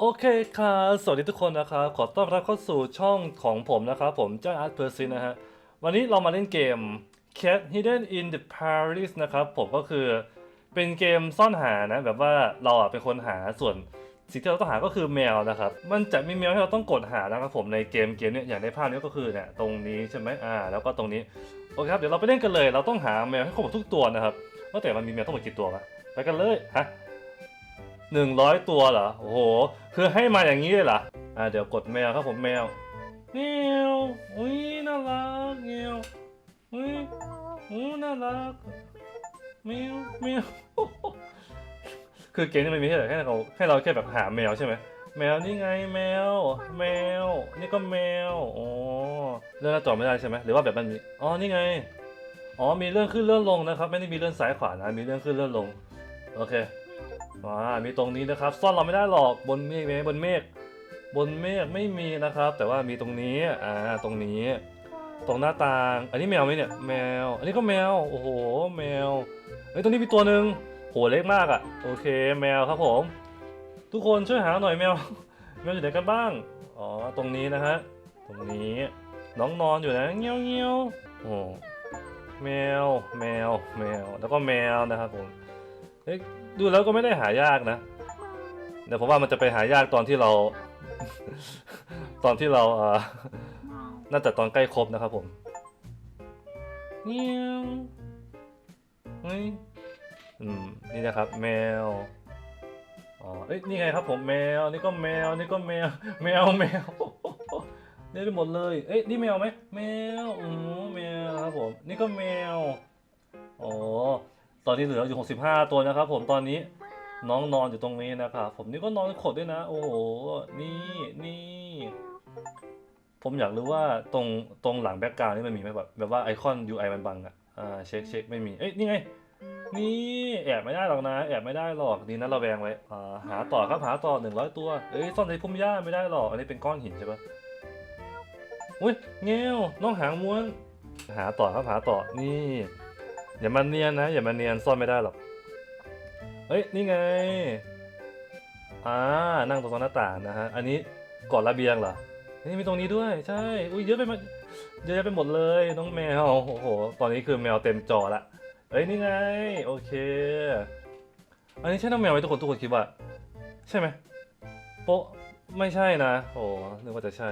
โอเคครับสวัสดีทุกคนนะครับ ขอต้อนรับเข้าสู่ช่องของผมนะครับ ผมเจ้าอาร์ตเพอร์ซินนะฮะ วันนี้เรามาเล่นเกม Cat Hidden in the Paris นะครับ ผมก็คือเป็นเกมซ่อนหานะ แบบว่าเราอะเป็นคนหาส่วนสิ่งที่เราต้องหาก็คือแมวนะครับ มันจะมีแมวที่เราต้องกดหานะครับผมในเกมเกมเนี้ยอย่างในภาพนี้ก็คือเนี่ยตรงนี้ใช่ไหมอ่า แล้วก็ตรงนี้ โอเคครับ เดี๋ยวเราไปเล่นกันเลย เราต้องหาแมวให้ครบทุกตัวนะครับว่าแต่มันมีแมวทั้งหมดกี่ตัววะไปกันเลยฮะ หนึ่งร้อยตัวเหรอ โอ้โห คือให้มาอย่างนี้เลยเหรอ อ่า เดี๋ยวกดแมวครับผมแมวแมวอุ้ยน่ารักแมวอุ้ยอู้น่ารักแมวแมวคือเกมนี้มันมีแค่ให้เราให้เราแค่แบบหาแมวใช่ไหมแมวนี่ไงแมว แมว นี่ก็แมวอ๋อเลื่อนหน้าจอไม่ได้ใช่ไหมหรือว่าแบบมันมีอ๋อนี่ไงอ๋อมีเลื่อนขึ้นเลื่อนลงนะครับ ไม่ได้มีเลื่อนซ้ายขวานะมีเลื่อนขึ้นเลื่อนลงโอเค อ่ามีตรงนี้นะครับ ซ่อนเราไม่ได้หรอกบนเมฆไหมบนเมฆบนเมฆไม่มีนะครับ แต่ว่ามีตรงนี้อ่าตรงนี้ ตรงหน้าต่าง อันนี้แมวไหมเนี่ยแมว อันนี้ก็แมวโอ้โหแมวเฮ้ยตรงนี้มีตัวหนึ่งโหเล็กมากอะ่ะโอเคแมวครับผม ทุกคนช่วยหาหน่อยแมวแมวอยู่ไหนกันบ้างอ๋อตรงนี้นะฮะตรงนี้น้องนอนอยู่นะเงี้ยวเงี้ยวโอ้แมวแมวแมวแล้วก็แมวนะครับผมเฮ้ย ดูแล้วก็ไม่ได้หายากนะเดี๋ยวผมว่ามันจะไปหายากตอนที่เรา ตอนที่เราเออน่าจะตอนใกล้ครบนะครับผมเงี้ยวเฮ้ยอืมนี่นะครับ แมวอ๋อเอ้ยนี่ไงครับผมแมวนี่ก็แมวนี่ก็แมว แมวแมวได้ไปหมดเลยเอ้ยนี่แมวไหมแมวอือแมวครับผม นี่ก็แมวอ๋อ ตอนนี้เหลืออยู่ 65 ตัวนะครับ ผมตอนนี้น้องนอนอยู่ตรงนี้นะครับผมนี่ก็นอนขดด้วยนะ โอ้โหนี่นี่ผมอยากรู้ว่าตรงตรงหลังแบ็กกราวนี่มันมีไหมแบบแบบว่าไอคอน UI มันบังอะอ่าเช็คเช็คไม่มีเอ้ยนี่ไงนี่แอบไม่ได้หรอกนะ แอบไม่ได้หรอกดีนะเราแวงไว้อ่าหาต่อครับหาต่อ 100 ตัวเอ้ยซ่อนในพุ่มหญ้าไม่ได้หรอกอันนี้เป็นก้อนหินใช่ปะอุ้ยเงี้ยวน้องหางม้วน หาต่อครับหาต่อนี่ อย่ามาเนียนนะ อย่ามาเนียนซ่อนไม่ได้หรอก เฮ้ย นี่ไง อ่า นั่งตรงหน้าต่างนะฮะ อันนี้ก่อนระเบียงเหรอ นี่มีตรงนี้ด้วย ใช่ อุ้ยเยอะไปหมดเยอะแยะไปหมดเลย น้องแมว โอ้โห ตอนนี้คือแมวเต็มจอละ เฮ้ย นี่ไง โอเค อันนี้ใช่น้องแมวไหมทุกคน ทุกคนคิดว่า ใช่ไหมโป๊ะ ไม่ใช่นะ โอ้นึกว่าจะใช่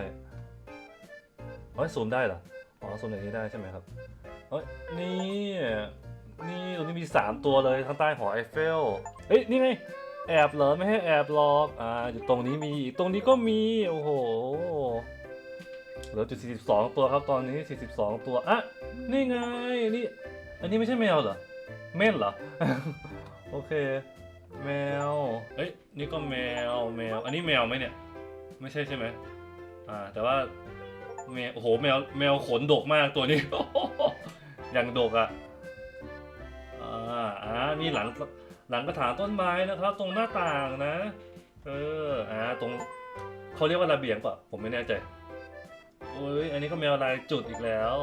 เฮ้ยซูมได้เหรอ อ๋อซูมอย่างนี้ได้ใช่ไหมครับเอ้ยนี่นี่ตรงนี้มีสามตัวเลยข้างใต้หอไอเฟลเอ้ยนี่ไงแอบเหรอไม่ให้แอบหรอกอ่าอยู่ตรงนี้มีอีกตรงนี้ก็มีโอ้โหเหลือจุด42 ตัวครับตอนนี้ 42 ตัวอะนี่ไงนี่อันนี้ไม่ใช่แมวเหรอเม่นเหรอโอเค แมวเอ้ยนี่ก็แมวแมว อันนี้แมวไหมเนี่ย ไม่ใช่ใช่ไหมอ่าแต่ว่า แมวโอ้โหแมวแมวขนดกมากตัวนี้ อย่างดกอะอ่าอ่ามีหลังหลังกระถางต้นไม้นะครับ ตรงหน้าต่างนะ เอออ่าตรงเขาเรียกว่าระเบียงป่ะผมไม่แน่ใจโอ้ยอันนี้ก็แมวลายจุดอีกแล้ว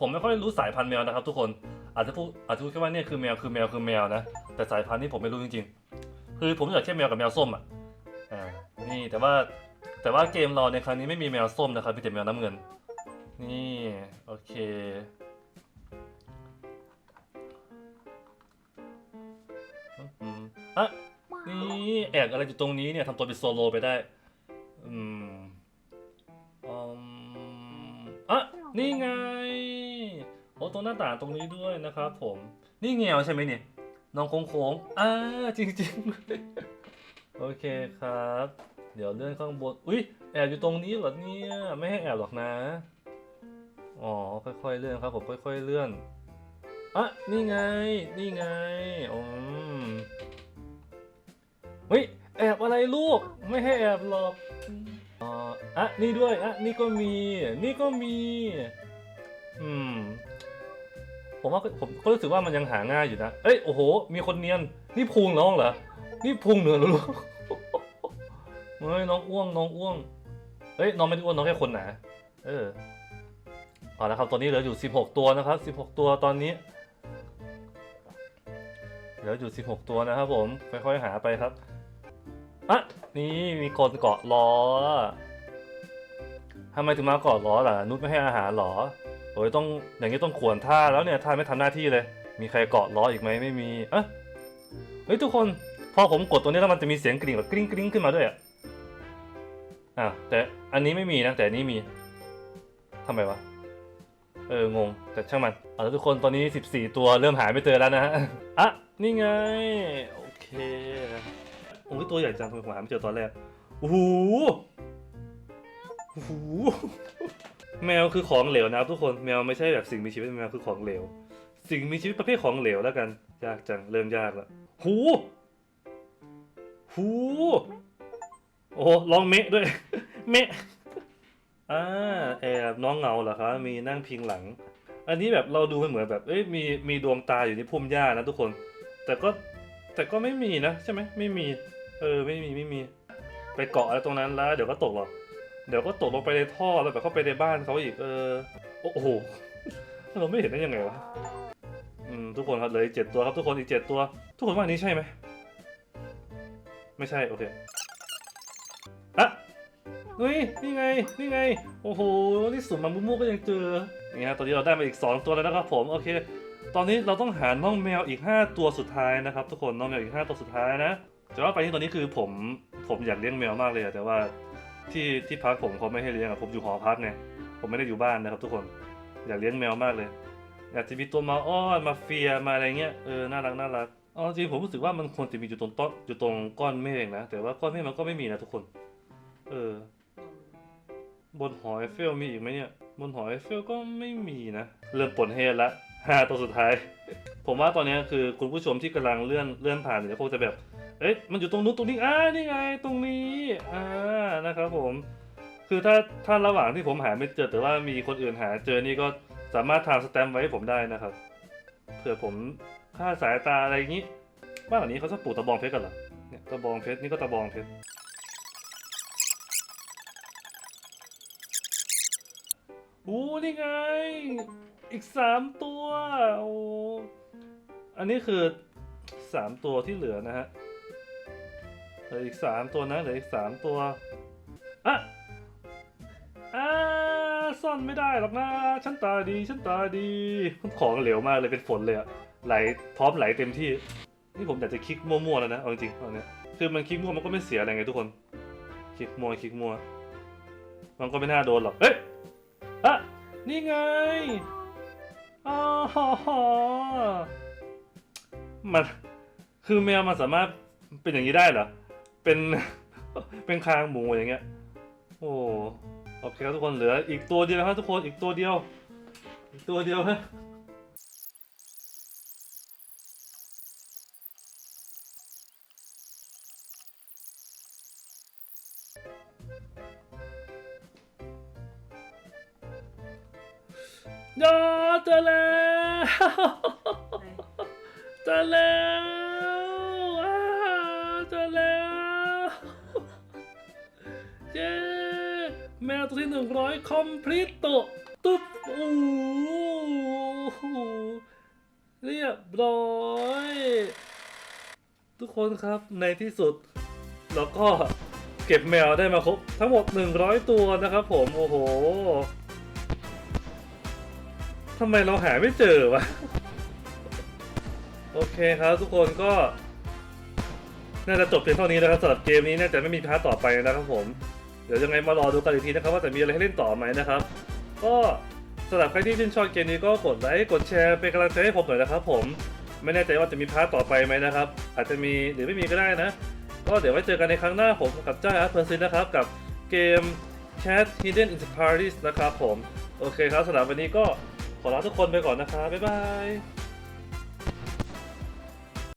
ผมไม่ค่อยรู้สายพันธุ์แมวนะครับ ทุกคนอาจจะพูดอาจจะพูดแค่ว่าเนี่ยคือแมวคือแมวคือแมวนะแต่สายพันธุ์นี่ผมไม่รู้จริงๆ คือผมรู้จักแค่แมวกับแมวส้มอะอ่านี่แต่ว่า แต่ว่าเกมเราในครั้งนี้ไม่มีแมวส้มนะครับมีแต่แมวน้ำเงิน นี่ โอเค อะ นี่แอบอะไรอยู่ตรงนี้เนี่ยทำตัวเป็นโซโลไปได้ อืมอืมอะ นี่ไง โอ้ตรงหน้าต่างตรงนี้ด้วยนะครับผม นี่เงียวใช่ไหมเนี่ยน้องคงโค้งๆอ่าจริงๆ โอเคครับ เดี๋ยวเลื่อนข้างบน อุ้ยแอบอยู่ตรงนี้เหรอเนี่ย ไม่ให้แอบหรอกนะ อ๋อ ค่อยๆเลื่อนครับผม ค่อย ๆเลื่อนอะนี่ไง นี่ไงอืมเฮ้ย แอบอะไรลูก ไม่ให้แอบหรอกอ๋ออะ นี่ด้วย อะ นี่ก็มี นี่ก็มี อืม ผมว่าผมก็รู้สึกว่ามันยังหาง่ายอยู่นะ เอ้ย โอ้โห มีคนเนียน นี่พุงน้องเหรอ นี่พุงเหนือหรอลูก เฮ้ยน้องอ้วงน้องอ้วงเฮ้ยน้องไม่ได้อ้วนน้องแค่คนหนาเออเอาละครับตอนนี้เหลืออยู่ 16 ตัวนะครับ 16 ตัวตอนนี้เหลืออยู่ 16 ตัวนะครับ ผมค่อยๆหาไปครับอะนี่มีคนเกาะล้อทำไมถึงมาเกาะล้อล่ะนุชไม่ให้อาหารหรอโอ้ยต้องอย่างนี้ต้องขวนท่าแล้วเนี่ยท่าไม่ทำหน้าที่เลย มีใครเกาะล้ออีกไหมไม่มีเอะเฮ้ยทุกคน พอผมกดตัวนี้แล้วมันจะมีเสียงกริ่งแบบกริ๊งกริ๊งขึ้นมาด้วยอะ อะแต่อันนี้ไม่มีนะแต่อันนี้มีทำไมวะ เอองงแต่ช่างมันเอาละทุกคนตอนนี้ 14 ตัวเริ่มหาไม่เจอแล้วนะฮะอะนี่ไง โอเคโอ้ยตัวใหญ่จังทำไมผมหาไม่เจอตอนแรกโอ้โหโอ้โหแมวคือของเหลวนะครับทุกคนแมวไม่ใช่แบบสิ่งมีชีวิตแมวคือของเหลว สิ่งมีชีวิตประเภทของเหลวแล้วกัน ยากจังเริ่มยากล้วหู หู โอ้ลองเมะด้วย เมะอ่าแอบน้องเงาเหรอครับมีนั่งพิงหลัง อันนี้แบบเราดูมันเหมือนแบบเอ้ยมีมีดวงตาอยู่ในพุ่มหญ้านะทุกคน แต่ก็แต่ก็ไม่มีนะใช่ไหมไม่มี เออไม่มีไม่มี ไปเกาะอะไรตรงนั้นแล้ว เดี๋ยวก็ตกหรอกเดี๋ยวก็ตกลงไปในท่อแล้วแบบเข้าไปในบ้านเขาอีกเออโอ้โหเราไม่เห็นได้ยังไงวะอืมทุกคนครับเลยเจ็ดตัวครับทุกคนอีกเจ็ดตัว ทุกคนว่าอันนี้ใช่ไหมไม่ใช่โอเค เฮ้ยนี่ไงนี่ไง โอ้โหนี่สุ่มมามุมูก็ยังเจอนี่ฮะตอนนี้เราได้มาอีก 2 ตัวแล้วนะครับผมโอเค ตอนนี้เราต้องหาน้องแมวอีก 5 ตัวสุดท้ายนะครับ ทุกคนน้องแมวอีก 5 ตัวสุดท้ายนะแต่ว่าไปที่ตอนนี้คือผมผมอยากเลี้ยงแมวมากเลยแต่ว่าที่ที่พักผมเขาไม่ให้เลี้ยงอะผมอยู่หอพักไงผมไม่ได้อยู่บ้านนะครับ ทุกคนอยากเลี้ยงแมวมากเลย อยากจะมีตัวมาอ้อนมาเฟียมาอะไรเงี้ยเออน่ารักน่ารักเอาจริงผมรู้สึกว่ามันควรจะมีอยู่ตรงต้นอยู่ตรงก้อนเมฆนะแต่ว่าก้อนเมฆมันก็ไม่มีนะทุกคน เออ บนหอไอเฟลมีอีกไหมเนี่ย บนหอไอเฟลก็ไม่มีนะ เริ่มปนเฮละห้าตัวสุดท้าย ผมว่าตอนนี้คือคุณผู้ชมที่กำลังเลื่อนเลื่อนผ่านเนี่ยคงจะแบบ เอ๊ะมันอยู่ตรงนู้นตรงนี้อ่านี่ไงตรงนี้อ่านะครับผม คือถ้าถ้าระหว่างที่ผมหาไม่เจอแต่ว่ามีคนอื่นหาเจอนี่ก็สามารถทำสแตมป์ไว้ให้ผมได้นะครับเผื่อผมค่าสายตาอะไรอย่างนี้บ้านหลังนี้เขาจะปลูกตะบองเพชรกันเหรอเนี่ยตะบองเพชรนี่ก็ตะบองเพชร อู้นี่ไง อีกสามตัวโอ้อันนี้คือสามตัวที่เหลือนะฮะเหลืออีกสามตัวนะเหลืออีกสามตัวอะอ่าซ่อนไม่ได้หรอกนะฉันตาดีฉันตาดีของเหลวมากเลยเป็นฝนเลยอะไหลพร้อมไหลเต็มที่ นี่ผมอยากจะคลิกมั่วๆแล้วนะเอาจริงๆตอนเนี้ยคือมันคลิกมั่วมันก็ไม่เสียอะไรไงทุกคน คลิกมั่วคลิกมั่วมันก็ไม่น่าโดนหรอกเฮ้ย อะนี่ไงอ๋อฮ่าฮ่ามันคือแมวมันสามารถเป็นอย่างนี้ได้เหรอ เป็น เป็นคางหมูอย่างเงี้ย โอ้โอเคครับทุกคนเหลืออีกตัวเดียวครับทุกคนอีกตัวเดียว อีกตัวเดียวฮะ ยอเจอแล้วเจอแล้วอ่าเจอแล้วเย้แมวตัวที่หนึ่งร้อยคอมพลีตโตตุ๊บโอ้โหเรียบร้อย ทุกคนครับในที่สุดเราก็เก็บแมวได้มาครบทั้งหมด 100 ตัวนะครับผม โอ้โห ทำไมเราหาไม่เจอวะ โอเคครับทุกคนก็ น่าจะจบเพียงเท่านี้นะครับสำหรับเกมนี้น่าจะไม่มีพาร์ทต่อไปนะครับผม เดี๋ยวยังไงมารอดูกันอีกทีนะครับว่าจะมีอะไรให้เล่นต่อไหมนะครับ ก็สำหรับใครที่ชื่นชอบเกมนี้ก็กดไลค์กดแชร์เป็นกำลังใจให้ผมหน่อยนะครับผมไม่แน่ใจว่าจะมีพาร์ทต่อไปไหมนะครับ อาจจะมีหรือไม่มีก็ได้นะ ก็เดี๋ยวไว้เจอกันในครั้งหน้าผมกับเจ้าอาร์เพอร์ซินนะครับ กับเกม Cat Hidden in Paradise นะครับผม โอเคครับสำหรับวันนี้ก็ ขอลาทุกคนไปก่อนนะครับบ๊ายบาย